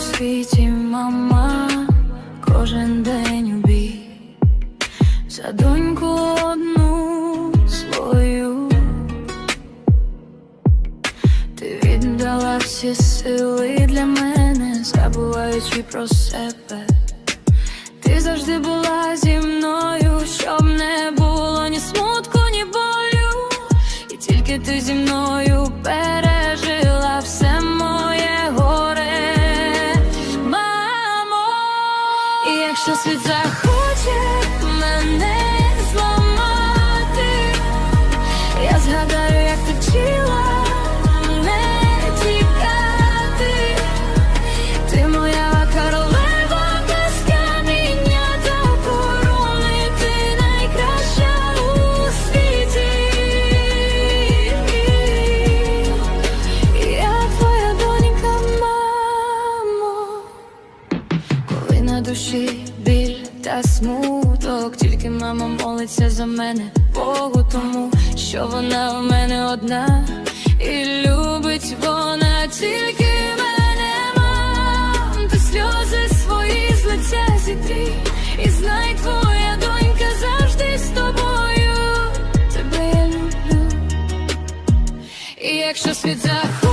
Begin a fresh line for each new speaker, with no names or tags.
світі, мама, кожен день у. За доньку одну свою. Ти віддала всі сили для мене, забуваючи про себе. Ти завжди була зі мною, якщо світ захоче мене зламати, я згадаю, як ти вчила не тікати. Ти моя королева без каміння та корони, ти найкраща у світі. Я твоя донька, мамо. Коли на душі та смуток, тільки мама молиться за мене, Богу тому, що вона в мене одна, і любить вона тільки мене, мам, ти сльози свої з лиця зітри, і знай твоя донька завжди з тобою. Тебе я люблю, і якщо світ захоплює